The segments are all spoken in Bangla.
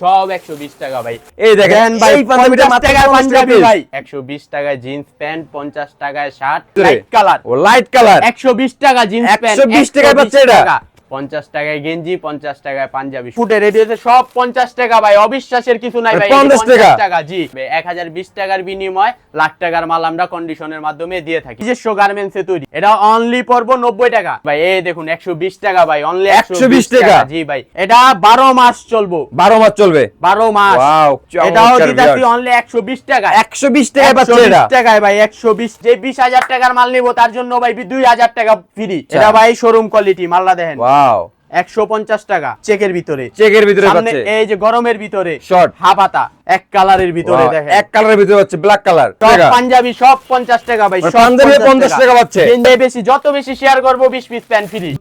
সব একশো বিশ টাকা ভাই। এই দেখেন ভাই এই পাঞ্জাবিটা 50 মাত্র টাকায় 50 পাঞ্জাবি। ভাই। একশো বিশ টাকায় জিন্স প্যান্ট পঞ্চাশ টাকায় শার্ট লাইট কালার ও লাইট কালার একশো বিশ টাকা জিন্স প্যান্ট 120 টাকায় পাচ্ছে এটা? পঞ্চাশ টাকায় গেঞ্জি পঞ্চাশ টাকায় পাঞ্জাবি ফুটে রেডি হয়েছে সব পঞ্চাশ টাকা ভাই অবিশ্বাসের কিছু নাই ভাই 50 50 টাকা? টাকা জি। এক হাজার বিশ টাকার বিনিময় লাখ টাকার মাল আমরা কন্ডিশনের মাধ্যমে দিয়ে থাকি। নিজস্ব গার্মেন্টসে তৈরি। এটা অনলি পড়ব নব্বই টাকা। ভাই এই দেখুন একশো বিশ টাকা ভাই অনলি 120 টাকা? জি ভাই এটা বারো মাস চলবো। বারো মাস চলবে? বারো মাস। এটাও দিতেছি অনলি একশো বিশ টাকা। একশো বিশ টাকায় পাচ্ছে 120 এটা টাকায় ভাই একশো বিশ। যে বিশ হাজার টাকার মাল নিবো তার জন্য ভাই দুই হাজার টাকা ফ্রি আচ্ছা। এটা ভাই শোরুম কোয়ালিটি মাল্লা দেখেন। ওয়াও একশো পঞ্চাশ টাকা চেকের ভিতরে। চেকের ভিতরে পাচ্ছে। এই যে গরমের ভিতরে Short। হাফাতা এক কালারের ভিতরে দেখেন। এক কালারের ভিতরে পাচ্ছে ব্ল্যাক কালার সব পাঞ্জাবি সব পঞ্চাশ টাকা ভাই মানে সব পাঞ্জাবি 50 টাকা। পাচ্ছে। বেশি যত বেশি শেয়ার করব পিস ফ্রি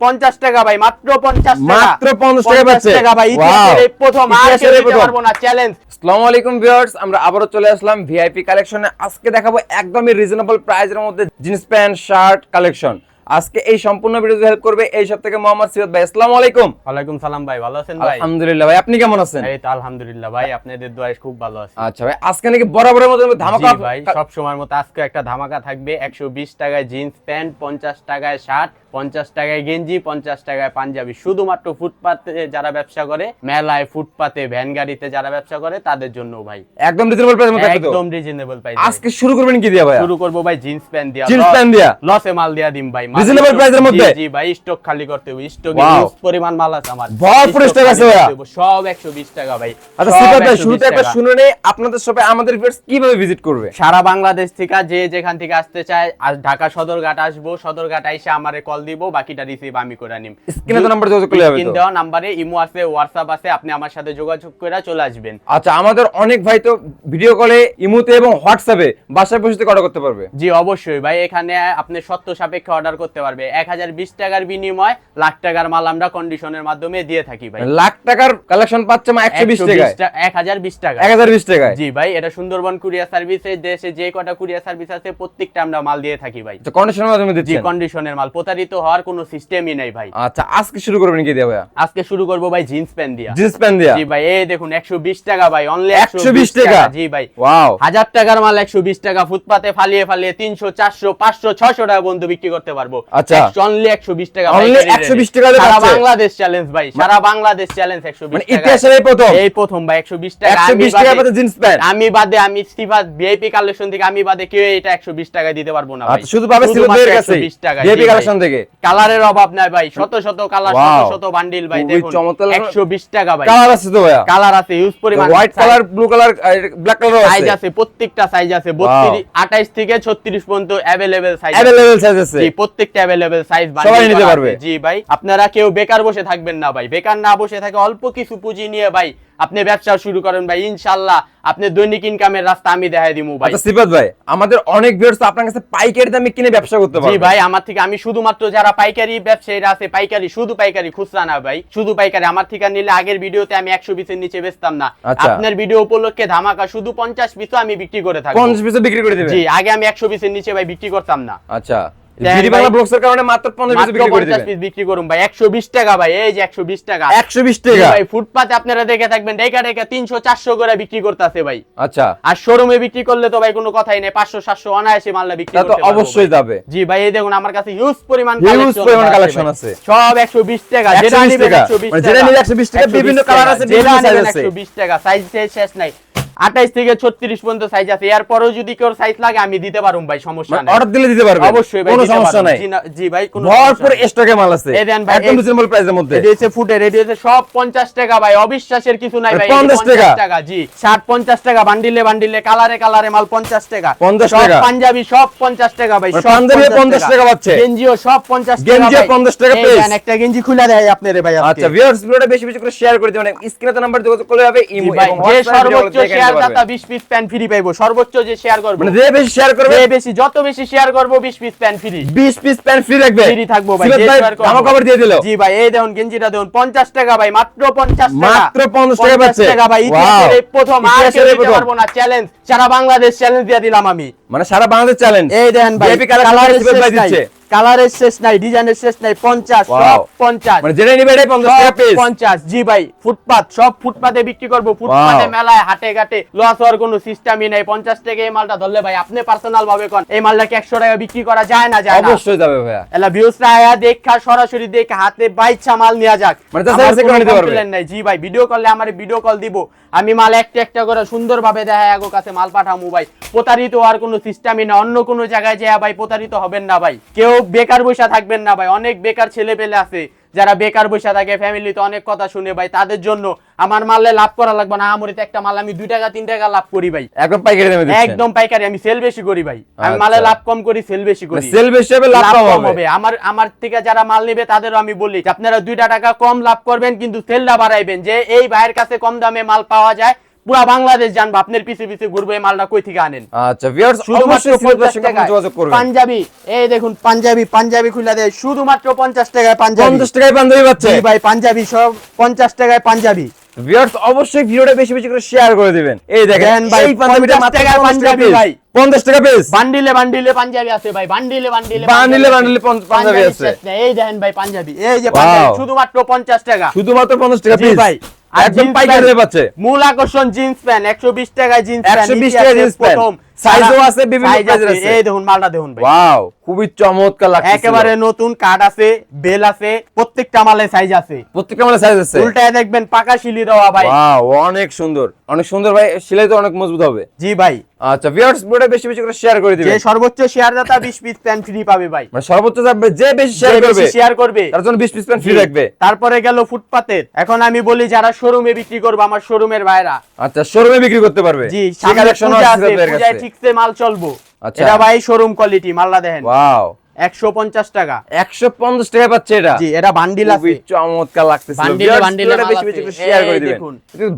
পঞ্চাশ টাকা ভাই মাত্র টাকা। মাত্র 50 টাকা পাচ্ছে। টাকা ভাই ইতিহাসের এই প্রথম আর কেউ দিতে পারব না চ্যালেঞ্জ আসসালামু আলাইকুম ভিউয়ার্স আমরা আবারও চলে আসলাম ভিআইপি কালেকশনে আজকে দেখাবো একদমই রিজনেবল প্রাইসের মধ্যে জিন্স প্যান্ট শার্ট কালেকশন আজকে এই সম্পূর্ণ ভিডিওতে হেল্প করবে এই সব থেকে মোহাম্মদ সিরাত ভাই। আসসালামু আলাইকুম। ওয়ালাইকুম সালাম ভাই ভালো আছেন ভাই? আলহামদুলিল্লাহ ভাই আপনি কেমন আছেন? এই তো আলহামদুলিল্লাহ ভাই আপনাদের দোয়ায় খুব ভালো আছে। আচ্ছা ভাই আজকে নাকি বরাবরের মতো ধামাকা ভাই সব সময়ের মতো আজকে একটা ধামাকা থাকবে একশো বিশ টাকায় জিন্স প্যান্ট পঞ্চাশ টাকায় শার্ট পঞ্চাশ টাকায় গেঞ্জি পঞ্চাশ টাকায় পাঞ্জাবি। শুধুমাত্র ফুটপাতে যারা ব্যবসা করে মেলায় ফুটপাতে ভ্যান গাড়িতে যারা ব্যবসা করে তাদের জন্য ভাই। একদম রিজনেবল প্রাইসের মধ্যে একদম। রিজনেবল প্রাইস আজকে শুরু করবেন কি দিয়া ভাই শুরু করব ভাই জিন্স প্যান্ট দিয়া। জিন্স প্যান্ট দিয়া? লসে মাল দিয়া দিম ভাই price এর মধ্যে? জি, ভাই স্টক খালি করতে হবে। স্টক. পরিমাণ মাল আছে আমার। ভরপুর stock আছে। সব 120 টাকা ভাই। আচ্ছা সব ভাই শুরুতে শুনে নেই আপনাদের শপে আমাদের ভিউয়ার্স কীভাবে ভিজিট করবে? সারা বাংলাদেশ থেকে যে যেখান থেকে আসতে চায় আর ঢাকা সদরঘাট আসব সদরঘাট আইসে আমারে কল দিব বাকিটা রিসিভ আমি করে নিম। স্ক্রিনে তো নাম্বার যোগাযোগ করলে হবে স্ক্রিন দেওয়া নাম্বারে ইমো আছে হোয়াটসঅ্যাপ আছে আপনি আমার সাথে যোগাযোগ করে চলে আসবেন। আচ্ছা আমাদের অনেক ভাই তো ভিডিও কলে ইমুতে এবং হোয়াটসঅ্যাপে বাসায় বসে অর্ডার করতে পারবে। জি অবশ্যই ভাই এখানে আপনি সত্য সাপেক্ষে অর্ডার করতে পারবে। এক হাজার বিশ টাকার বিনিময় লাখ টাকার মাল আমরা কন্ডিশনের মাধ্যমে দিয়ে থাকি ভাই। লাখ টাকার কালেকশন পাচ্ছে মা একশো বিশ টাকায়। এক হাজার বিশ টাকা। এক হাজার বিশ টাকায়। জি ভাই এটা সুন্দরবন কুরিয়ার সার্ভিসে দেশে যে কটা কুরিয়ার সার্ভিস আছে প্রত্যেকটা আমরা মাল দিয়ে থাকি ভাই। আচ্ছা কন্ডিশনের মাধ্যমে জি কন্ডিশনের মাল। প্রতারিত হওয়ার কোনো সিস্টেমই নাই ভাই। আচ্ছা আজকে শুরু করবেন কি দিয়া ভাইয়া? আজকে শুরু করব ভাই জিন্স প্যান্ট দিয়া। জিন্স প্যান্ট দিয়া? জি ভাই এই দেখুন একশো বিশ টাকা ভাই অনলি 120 টাকা? জি ভাই। ওয়াও। হাজার টাকার মাল একশো বিশ টাকা ফুটপাতে ফালিয়ে ফালিয়ে তিনশো চারশো পাঁচশো ছশো টাকা বন্ধু বিক্রি করতে পারব। আচ্ছা। অনলি একশো বিশ টাকা Only 120 টাকাতে সারা পাচ্ছে? বাংলাদেশ চ্যালেঞ্জ ভাই সারা বাংলাদেশ চ্যালেঞ্জ একশো বিশ মানে ইতিহাসের এই প্রথম এই প্রথম ভাই একশো বিশ টাকা একশো আমি বিশ টাকা বাদে- পাচ্ছে জিন্স প্যান্ট আমি বাদে আমি সিফাত ভিআইপি কালেকশন থেকে আমি বাদে কেউ এটা একশো বিশ টাকায় দিতে পারবো না ভাই আচ্ছা শুধু পাবে সিরাত ভাইয়ের কাছে 120 টাকা ভিআইপি কালেকশন থেকে কালারের অভাব নাই ভাই শত শত কালার শত Wow. শত বান্ডিল ভাই খুবই দেখুন চমৎকার লাগলো। একশো বিশ টাকা ভাই কালার আছে তো ভাইয়া কালার আছে ইউজ পরিমাণ white colour blue colour black colour size আছে আছে প্রত্যেকটা সাইজ আছে 32 28 থেকে 36 পর্যন্ত अवेलेबल সাইজ অ্যাভেলেবল সাইজ আছে জি প্রত্যেকটা अवेलेबल সাইজ সবাই নিতে পারবে। জি ভাই আপনারা কেউ বেকার বসে থাকবেন না ভাই বেকার না বসে থাকে অল্প কিছু পুঁজি নিয়ে ভাই আপনি ব্যবসা শুরু করেন ভাই ইনশাআল্লাহ আপনি দৈনিক ইনকামের রাস্তা আমি দেখাই দিমু ভাই আচ্ছা সিফাত ভাই আমাদের অনেক ভিউয়ার্স আপনার কাছে পাইকারি দামে কিনে ব্যবসা করতে জি পারবে ভাই আমার থেকে আমি শুধুমাত্র যারা পাইকারি ব্যবসায়ীরা আছে পাইকারি শুধু পাইকারি খুচরা না ভাই শুধু পাইকারি আমার থেকে নিলে আগের ভিডিওতে আমি একশো পিসের নিচে বেচতাম না আচ্ছা। আপনার ভিডিও উপলক্ষে ধামাকা শুধু পঞ্চাশ পিসও আমি বিক্রি করে থাকি 50 পিসে বিক্রি করে দিবেন জি আগে আমি একশো পিসের নিচে ভাই বিক্রি করতাম না আচ্ছা দেন জিডি ভাই। বাংলা ব্লগসের কারণে মাত্র 50 বিক্রি করে দিবেন পিস বিক্রি করুন ভাই একশো বিশ টাকা ভাই এই যে একশো বিশ টাকা 120 টাকা ভাই ফুটপাতে আপনারা দেখে থাকবেন ডেকা ডেকা তিনশো চারশো করে বিক্রি করতেছে ভাই আচ্ছা আর শোরুমে বিক্রি করলে তো ভাই কোনো কথাই নেই পাঁচশো সাতশো অনায়াসে মাল্লা বিক্রি তা তো অবশ্যই যাবে জি ভাই এই দেখুন আমার কাছে হিউজ পরিমাণ আছে। সব 120 টাকা যেটা নিবেন টাকা। 120 মানে যেটা টাকা। 120 টাকা, বিভিন্ন 120 আছে, বিভিন্ন size আছে। 120 টাকা সাইজ শেষ নাই 28 থেকে 36 পর্যন্ত সাইজ আছে। এরপরেও যদি কেউ সাইজ লাগে আমি দিতে পারুম ভাই সমস্যা নাই। অর্ডার দিলে দিতে পারবে অবশ্যই ভাই কোনো সমস্যা নাই। জি ভাই কোনো ভরপুর স্টকে মাল আছে। এই দেন ভাই, একদম রিজনেবল প্রাইসের মধ্যে। রেডি হচ্ছে ফুটে রেডি হচ্ছে সব 50 টাকা ভাই অবিশ্বাসের কিছু নাই ভাই 50 50 টাকা। জি শার্ট 50 টাকা বান্ডিলে বান্ডিলে কালারে কালারে মাল 50 টাকা। 50 সব টাকা। পাঞ্জাবি সব 50 টাকা ভাই মানে সব পাঞ্জাবিও 50 টাকা। পাচ্ছে। গেঞ্জিও সব 50 টাকা গেঞ্জিও 50 টাকা এই piece। দেন, একটা গেঞ্জি খুলে দেয় আপনারে ভাই আচ্ছা ভিউয়ার্স ভিডিওটা বেশি বেশি করে শেয়ার করে দিবেন। স্ক্রিনে তো নাম্বার যোগাযোগ করলে হবে ইমো এবং যে সর্বোচ্চ শেয়ার দাতা 20 পিস প্যান্ট ফ্রি পাইবো। সর্বোচ্চ যে শেয়ার করবে। মানে যে বেশি শেয়ার করবে যে বেশি যত বেশি শেয়ার করব 20 piece pant free 20 piece pant free রাখবে। ফ্রি থাকব ভাই যে share করব। জামা দিয়ে দিল। জি ভাই এই দেখুন গেঞ্জিটা দেখুন 50 টাকা ভাই মাত্র 50 টাকা। মাত্র 50 টাকা পাচ্ছে। টাকা ভাই ইতিহাসের প্রথম আর কেউ। পারব না চ্যালেঞ্জ সারা বাংলাদেশ চ্যালেঞ্জ দিয়ে দিলাম আমি। মানে সারা বাংলাদেশ চ্যালেঞ্জ এই দেখেন ভাই কালারের শেষ নাই। ডিজাইনের শেষ নাই পঞ্চাশ. সব পঞ্চাশ। মানে যেটা নিবে পঞ্চাশ জি ভাই ফুটপাত সব ফুটপাতে বিক্রি করব। ফুটপাতে মেলায় হাটে ঘাটে লস হওয়ার কোনো সিস্টেমই নেই। পঞ্চাশ টাকা এই মালটা ধরলে ভাই আপনি পার্সোনাল ভাবে কোন এই মালটা কি একশো টাকা বিক্রি করা যায় না যায় অবশ্যই যাবে ভাইয়া। এলা ভিউসরা আয়া দেখা সরাসরি দেখে হাতে বাইচ্ছা মাল নেওয়া যাক। মানে যা আমার করে নিতে পারবে। নাই। জি ভাই ভিডিও করলে আমার ভিডিও কল দিব। আমি মাল একটা একটা করে সুন্দরভাবে দেখা আগো কাছে মাল পাঠামু ভাই। প্রতারিত হওয়ার কোনো সিস্টেমই না অন্য কোনো জায়গায় যায় ভাই প্রতারিত হবেন না ভাই। কেউ বেকার বসে থাকবেন না ভাই। অনেক বেকার ছেলে পেলে আছে। যারা বেকার বসে থাকে ফ্যামিলিতে অনেক কথা শুনে ভাই তাদের জন্য আমার মালে লাভ করা লাগবে না। আমরিতে একটা মাল আমি দুই টাকা তিন টাকা লাভ করি ভাই। একদম পাইকারি দামে একদম পাইকারি আমি সেল বেশি করি ভাই। আমি আচ্ছা। মালে লাভ কম করি সেল বেশি করি। সেল বেশি হবে লাভ কম হবে। আমার আমার থেকে যারা মাল নেবে তাদেরও আমি বলি আপনারা দুইটা টাকা কম লাভ করবেন কিন্তু সেলটা বাড়াইবেন। যে এই ভাইয়ের কাছে কম দামে মাল পাওয়া যায় পুরা বাংলাদেশ জানব আপনার পিছে পিছে ঘুরবে এই মালটা কই থেকে আনেন? আচ্ছা ভিউয়ার্স শুধুমাত্র 50। যোগাযোগ করবেন। পাঞ্জাবি এই দেখুন পাঞ্জাবি পাঞ্জাবি খুলে দেয়। শুধুমাত্র পঞ্চাশ টাকায় পাঞ্জাবি। 50 টাকায় পাঞ্জাবি পাচ্ছে। ভাই পাঞ্জাবি সব পঞ্চাশ টাকায় পাঞ্জাবি। ভিউয়ার্স অবশ্যই ভিডিওটা বেশি বেশি করে শেয়ার করে দিবেন। এই দেখেন ভাই, পাঞ্জাবিটা 50 মাত্র 50 পাঞ্জাবি ভাই। 50 টাকা পিস বান্ডিলে বান্ডিলে পাঞ্জাবি আছে ভাই বান্ডিলে বান্ডিলে বান্ডিলে বান্ডিলে পাঞ্জাবি আছে। এই দেখেন ভাই পাঞ্জাবি। এই যে পাঞ্জাবি. শুধুমাত্র পঞ্চাশ টাকা। শুধুমাত্র 50 টাকা পিস ভাই। একদম পাইকারি প্যান্ট, পাচ্ছে মূল আকর্ষণ জিন্স প্যান্ট একশো বিশ টাকায় জিন্স 120 টাকায় জিন্স প্যান্ট। সাইজও আছে বিভিন্ন সাইজের আছে। এই দেখুন মালটা দেখুন ভাই। ওয়াও খুবই চমৎকার লাগছে একেবারে নতুন আছে বেল আছে প্রত্যেকটা মালে সাইজ আছে। প্রত্যেকটা মালে সাইজ আছে। দেখবেন পাকা দেওয়া ভাই। ওয়াও অনেক সুন্দর। অনেক সুন্দর ভাই তো অনেক মজবুত হবে। জি ভাই। আচ্ছা ভিউয়ার্স বেশি বেশি করে শেয়ার করে দিবেন। যে সর্বোচ্চ শেয়ার দাতা 20 পিস প্যান ফ্রি পাবে ভাই। মানে সর্বোচ্চ যাবে যে বেশি শেয়ার করবে শেয়ার করবে। তার জন্য 20 পিস প্যান ফ্রি রাখবে। তারপরে গেল ফুটপাতে। এখন আমি বলি যারা শোরুমে বিক্রি করবে আমার শোরুমের ভাইরা। আচ্ছা শোরুমে বিক্রি করতে পারবে। জি আছে 6 মাল চলবো। আচ্ছা। এটা ভাই শোরুম কোয়ালিটি মাল্লা দেখেন। ওয়াও 150 টাকা। 150 টাকা পাচ্ছে এটা? জি এটা বান্ডিল আছে। চমৎকার লাগতেছে। বেশি বেশি শেয়ার করে দিবেন।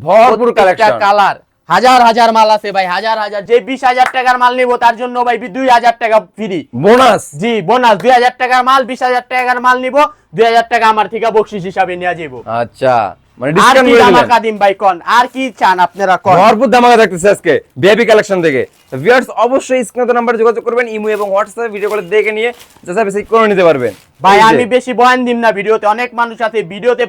ভরপুর কালেকশন কালার হাজার হাজার মাল আছে ভাই হাজার হাজার। যে বিশ হাজার টাকার মাল নিবো তার জন্য ভাই দুই হাজার টাকা ফ্রি বোনাস জি বোনাস দুই হাজার টাকার মাল বিশ হাজার টাকার মাল নিবো দুই হাজার টাকা আমার ঠিকা বকশিস হিসাবে নেওয়া যাব আচ্ছা। মানে ডিসকাউন্ট করে ভাই কন? আর কি চান আপনারা কন? ভরপুর ধামাকা থাকতেছে আজকে ভিআইপি কালেকশন থেকে। ভিউয়ার্স অবশ্যই স্ক্রিনে নাম্বারে যোগাযোগ করবেন ইমো এবং হোয়াটসঅ্যাপে ভিডিও কলে দেখে নিয়ে যাচাই বাছাই করে নিতে পারবেন। ভাই আমি বেশি বয়ান দিম না ভিডিওতে অনেক মানুষ আছে ভিডিওতে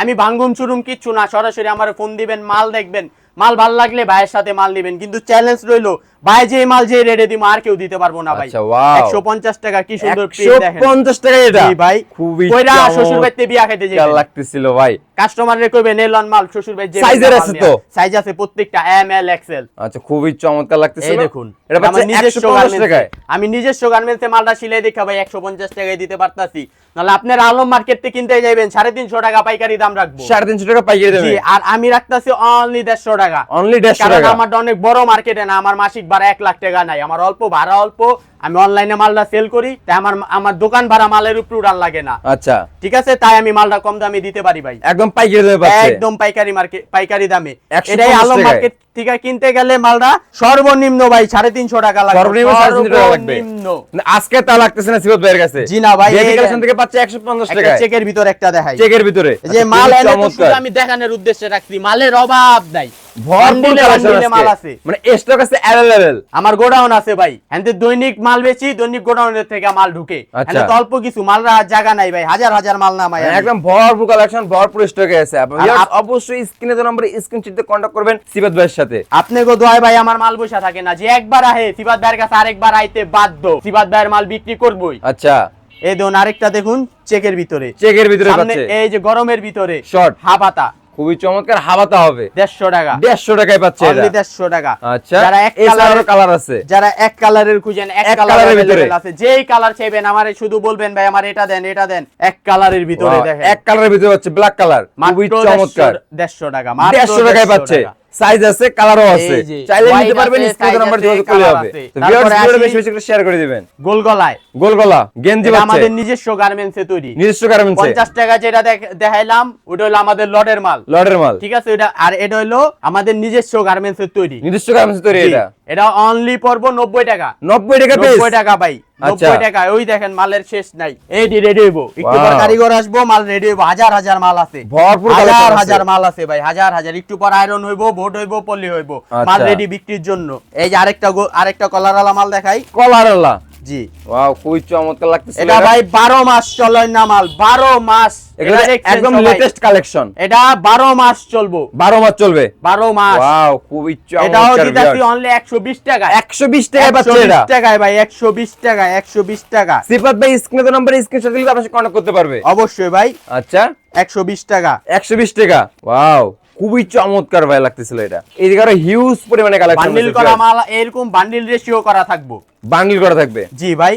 আমি ভাঙ্গুম চুরুম কিচ্ছু না সরাসরি আমার ফোন দিবেন মাল দেখবেন। মাল ভালো লাগলে ভাইয়ের সাথে মাল নেবেন কিন্তু চ্যালেঞ্জ রইল ভাই যে মাল যে রেডে দিব আর কেউ দিতে পারব না ভাই। আচ্ছা, wow। একশো পঞ্চাশ টাকা কি সুন্দর দেখেন। 150 টাকা এটা। ভাই। খুবই কইরা শ্বশুর বাড়িতে বিয়া খাইতে লাগতেছিল ভাই। কাস্টমারে কইবেন এলন মাল শ্বশুর Size এর আছে তো? সাইজ আছে প্রত্যেকটা এম এল এক্সেল আচ্ছা খুবই চমৎকার লাগতেছিল এই দেখুন এটা পাচ্ছে 150 টাকায়। আমি নিজস্ব গার্মেন্টসে মালটা সিলাই দেখা ভাই একশো পঞ্চাশ টাকায় দিতে পারতাছি। নাহলে আপনার আলম মার্কেট কিনতে যাবেন সাড়ে তিনশো টাকা পাইকারি দাম রাখব। সাড়ে তিনশো টাকা পাইয়ে দেবে জি, আর আমি রাখতাছি অনলি দেড়শো টাকা। অনলি দেড়শো কারণ টাকা। আমারটা অনেক বড় মার্কেটে না আমার মাসিক ভাড়া এক লাখ টাকা নাই আমার অল্প ভাড়া অল্প আমি অনলাইনে মালটা সেল করি তাই আমার আমার দোকান ভাড়া মালের উপর উড়ান লাগে না। আচ্ছা। ঠিক আছে? তাই আমি মালটা কম দামে দিতে পারি ভাই। একদম পাইকারি দামে পাচ্ছে। একদম পাইকারি মার্কেট পাইকারি দামে। এটাই আলম মার্কেট থেকে কিনতে গেলে মালটা সর্বনিম্ন ভাই সাড়ে তিনশো টাকা লাগবে। সর্বনিম্ন আজকে তা লাগতেছে না সিবত ভাইয়ের কাছে। জি না ভাই, এই কালেকশন থেকে পাচ্ছে একশো পঞ্চাশ একটা টাকা চেকের ভিতর একটা দেখাই। চেকের ভিতরে। যে আচ্ছা, মাল এনে তো শুধু আমি দেখানোর উদ্দেশ্যে রাখছি। মালের অভাব নাই। ভরপুর কালেকশন মাল আছে। মানে স্টক আছে অ্যাভেলেবল। আমার গোডাউন আছে ভাই। হ্যাঁ দৈনিক মাল বেচি দৈনিক গোডাউনের থেকে মাল ঢুকে। আচ্ছা। তো অল্প কিছু মাল রাখার জায়গা নাই ভাই হাজার হাজার মাল না ভাই একদম ভরপুর কালেকশন ভরপুর স্টকে আছে। অবশ্যই স্ক্রিনে তো নম্বরে স্ক্রিন চিত্রে কন্টাক্ট করবেন সিবত ভাইয়ের সাথে। আপনি গো দোয়াই ভাই আমার মাল বসা থাকে না। যে একবার আহে সিবাদ ভাইয়ের কাছে আরেকবার আইতে বাধ্য। সিবাদ ভাইয়ের মাল বিক্রি করবই। আচ্ছা। এই দেখুন আরেকটা দেখুন চেকের ভিতরে। চেকের ভিতরে এই যে গরমের ভিতরে Short। হাবাতা খুবই চমৎকার হাবাতা হবে। দেড়শো টাকা। দেড়শো টাকায় পাচ্ছে দেড়শো টাকা। আচ্ছা যারা এক কালার কালারের কালার আছে। যারা এক কালারের খুঁজেন এক কালারের ভিতরে। আছে। যেই কালার চাইবেন আমার শুধু বলবেন ভাই আমার এটা দেন এটা দেন। এক কালারের ভিতরে দেখেন। এক কালারের ভিতরে পাচ্ছে ব্ল্যাক কালার খুবই চমৎকার। দেড়শো টাকা দেড়শো টাকায় পাচ্ছে। সাইজ আছে কালারও আছে। চাইলে নিতে পারবেন স্ক্রিনে নাম্বার যোগাযোগ করলে হবে। তো ভিউয়ার্স ভিডিওটা বেশি বেশি করে শেয়ার করে দিবেন। গোল গলায় গোল গলা গেঞ্জি আমাদের নিজস্ব গার্মেন্টসে তৈরি। নিজস্ব গার্মেন্টসে পঞ্চাশ টাকা যেটা দেখাইলাম ওটা হলো আমাদের লটের মাল। লটের মাল। ঠিক আছে এটা আর এটা হলো আমাদের নিজস্ব গার্মেন্টসে তৈরি। নিজস্ব গার্মেন্টস তৈরি এটা। এটা অনলি পড়ব নব্বই টাকা। 90 টাকা নব্বই টাকা ভাই আচ্ছা। নব্বই টাকা। ওই দেখেন মালের শেষ নাই। এইটি রেডি হইব। একটু পর কারিগর আসব মাল রেডি হইব। হাজার হাজার মাল আছে। ভরপুর হাজার হাজার মাল আছে ভাই হাজার হাজার। একটু পর আয়রন হইব ভোট হইব পল্লি হইব। মাল আচ্ছা। রেডি বিক্রির জন্য। এই যে আরেকটা আরেকটা কলারলা মাল দেখাই। কলার আলা জি। ওয়াও খুবই চমৎকার লাগতেছে এটা ভাই বারো মাস চলে না মাল বারো মাস। এটা একদম লেটেস্ট কালেকশন এটা বারো মাস চলবো। 12 মাস চলবে? বারো মাস। ওয়াও খুবই চমৎকার দিতেছি অনলি একশো বিশ টাকা 120 টাকায় পাচ্ছে এটা টাকায় ভাই একশো বিশ টাকা একশো বিশ টাকা। সিফাত ভাই স্ক্রিনে তো নাম্বার স্ক্রিনশট দিলে আপনার সাথে কন্টাক্ট করতে পারবে। অবশ্যই ভাই। আচ্ছা। একশো বিশ টাকা। 120 টাকা? ওয়াও। খুবই চমৎকার ভাই লাগতেছিল এটা। এদিকে আরও হিউজ পরিমাণে কালেকশন বান্ডিল করা মাল এরকম বান্ডিল রেশিও করা থাকব। বান্ডিল করা থাকবে? জি ভাই।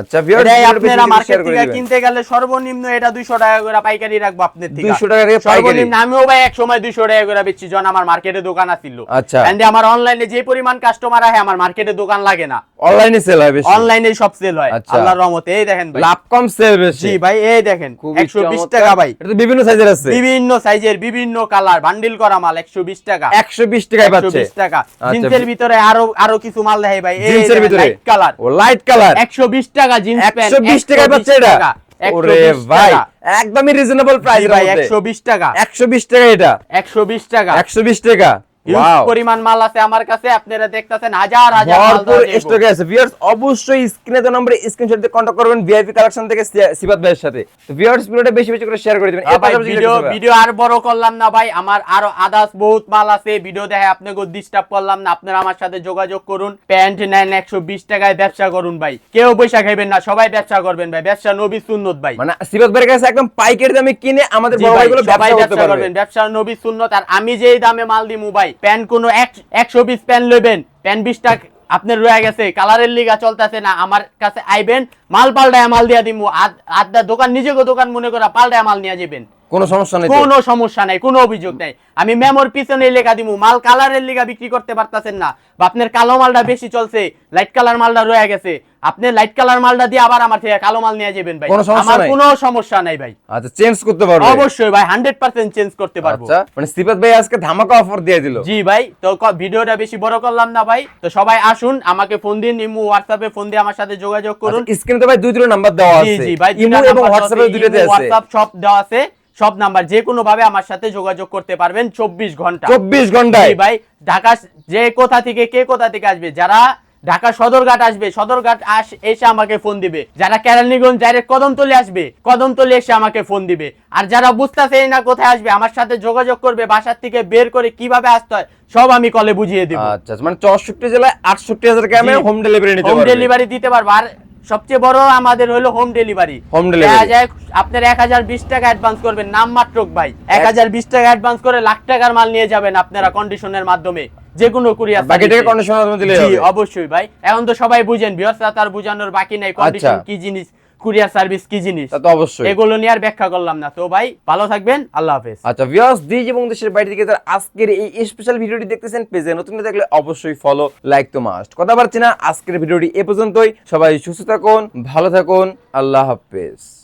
আচ্ছা ভিউয়ার্স এটাই আপনারা মার্কেট থেকে কিনতে গেলে সর্বনিম্ন এটা 200 টাকা করে পাইকারি রাখব আপনার থেকে। 200 টাকা করে। সর্বনিম্ন আমিও ভাই এক সময় 200 টাকা করে বেচছি যখন আমার মার্কেটে দোকান আছিল। আচ্ছা। এন্ড আমার অনলাইনে যে পরিমাণ কাস্টমার আহে আমার মার্কেটে দোকান লাগে না। অনলাইনে সেল হয় বেশি অনলাইনে সব সেল হয় আচ্ছা। আল্লাহর রহমতে এই দেখেন ভাই লাভ কম সেল বেশি জি ভাই এই দেখেন 120 টাকা ভাই এটা তো বিভিন্ন সাইজের আছে বিভিন্ন সাইজের বিভিন্ন কালার বান্ডিল করা মাল 120 টাকা 120 টাকায় পাচ্ছে 120 টাকা আচ্ছা। জিন্সের ভিতরে আরও আরও কিছু মাল দেখাই ভাই এই জিন্সের ভিতরে লাইট কালার ও লাইট কালার 120 টাকা জিন্স প্যান্ট 120 টাকায় পাচ্ছে এটা ওরে ভাই টাকা। একদমই রিজনেবল প্রাইস ভাই 120 টাকা 120 টাকা এটা 120 টাকা 120 টাকা পরিমাণ মাল আছে আমার কাছে আপনারা দেখতাছেন হাজার হাজার ভরপুর দেওয়া আছে। ভিউয়ার্স অবশ্যই স্ক্রিনে তো নম্বরে স্ক্রিনশট দিয়ে কন্টাক্ট করবেন ভিআইপি কালেকশন থেকে সিবাত ভাইয়ের সাথে। তো ভিউয়ার্স ভিডিওটা বেশি বেশি করে শেয়ার করে দিবেন। ভিডিও ভিডিও আর বড় করলাম না ভাই আমার আরও আদার্স বহুত মাল আছে। ভিডিও দেখে আপনাকে ডিস্টার্ব করলাম না আপনারা আমার সাথে যোগাযোগ করুন। প্যান্ট নেন একশো বিশ টাকায় ব্যবসা করুন ভাই। কেউ পয়সা খাইবেন না সবাই ব্যবসা করবেন ভাই। ব্যবসা নবী সুন্নত ভাই। মানে সিবাত ভাইয়ের কাছে একদম পাইকারি দামে কিনে আমাদের বড় ভাইগুলো ব্যবসা করতে ব্যবসা পারবে। করবেন। ব্যবসা নবী সুন্নত আর আমি যেই দামে মাল দিমু ভাই প্যান্ট কোনো একশো পিস প্যান্ট লইবেন। প্যান্ট বিশ টাকা আপনার রয়ে গেছে। কালারের লিগা চলতেছে না আমার কাছে আইবেন মাল পাল্টায় মাল দিয়া দিমু। আদ- আদা দোকান নিজেকে দোকান মনে করা পাল্টায় মাল নিয়ে যাবেন। কোনো সমস্যা নেই? কোনো সমস্যা নাই কোনো অভিযোগ নাই। আমি মেমোর পিছনে লেখা দিমু। মাল কালারের লিগা বিক্রি করতে পারতাছেন না। বা আপনার কালো মালটা বেশি চলছে লাইট কালার মালটা রয়ে গেছে। আপনি লাইট কালার মালটা দিয়ে আবার আমার থেকে কালো মাল নিয়ে যাবেন ভাই। আমার কোনো সমস্যা নাই ভাই। আচ্ছা চেঞ্জ করতে পারবে। অবশ্যই ভাই হান্ড্রেড পার্সেন্ট চেঞ্জ করতে পারব। আচ্ছা মানে সিবাত ভাই আজকে ধামাকা অফার দিয়ে দিল। জি ভাই তো ভিডিওটা বেশি বড় করলাম না ভাই। তো সবাই আসুন আমাকে ফোন দিন ইমু হোয়াটসঅ্যাপে ফোন দিয়ে আমার সাথে যোগাযোগ করুন। স্ক্রিনে তো ভাই দুই দুটো নাম্বার দেওয়া আছে। জি জি ভাই ইমো এবং নাম্বার হোয়াটসঅ্যাপে দুটোতে আছে। হোয়াটসঅ্যাপ সব দেওয়া আছে। সব নাম্বার যে কোনো ভাবে আমার সাথে যোগাযোগ করতে পারবেন চব্বিশ ঘণ্টা। 24 ঘণ্টা জি ভাই ঢাকা যে কোথা থেকে কে কোথা থেকে আসবে? যারা ঢাকা সদরঘাট আসবে সদরঘাট আস এসে আমাকে ফোন দিবে। যারা কেরানীগঞ্জ ডাইরেক্ট কদমতলি আসবে কদমতলি এসে আমাকে ফোন দিবে। আর যারা বুঝতেছে না কোথায় আসবে আমার সাথে যোগাযোগ করবে বাসার থেকে বের করে কীভাবে আসতে হয় সব আমি কলে বুঝিয়ে দিব। আচ্ছা মানে চৌষট্টি জেলায় আটষট্টি হাজার গ্রামে হোম ডেলিভারি নিতে হোম ডেলিভারি দিতে পারব। আর সবচেয়ে বড় আমাদের হলো হোম ডেলিভারি হোম যায় আপনার এক হাজার বিশ টাকা অ্যাডভান্স করবেন। নাম মাত্র ভাই। এক হাজার বিশ টাকা অ্যাডভান্স করে লাখ টাকার মাল নিয়ে যাবেন আপনারা কন্ডিশনের মাধ্যমে। যে কোনো কুরিয়ার বাকি টাকা কন্ডিশনের মাধ্যমে দিলে জি অবশ্যই ভাই। এখন তো সবাই বুঝেন তার বুঝানোর বাকি নাই কন্ডিশন আচ্ছা। কি জিনিস কুরিয়ার সার্ভিস কি জিনিস। তা তো অবশ্যই। এগুলো নিয়ে আর ব্যাখ্যা করলাম না। তো ভাই ভালো থাকবেন আল্লাহ হাফেজ। আচ্ছা ভিউয়ার্স দেশ এবং দেশের বাইরে থেকে যারা আজকের এই স্পেশাল ভিডিওটি দেখতেছেন পেজে নতুন হয়ে থাকলে অবশ্যই ফলো লাইক তো মাস্ট কথা পারছি না আজকের ভিডিওটি এ পর্যন্তই। সবাই সুস্থ থাকুন ভালো থাকুন আল্লাহ হাফেজ।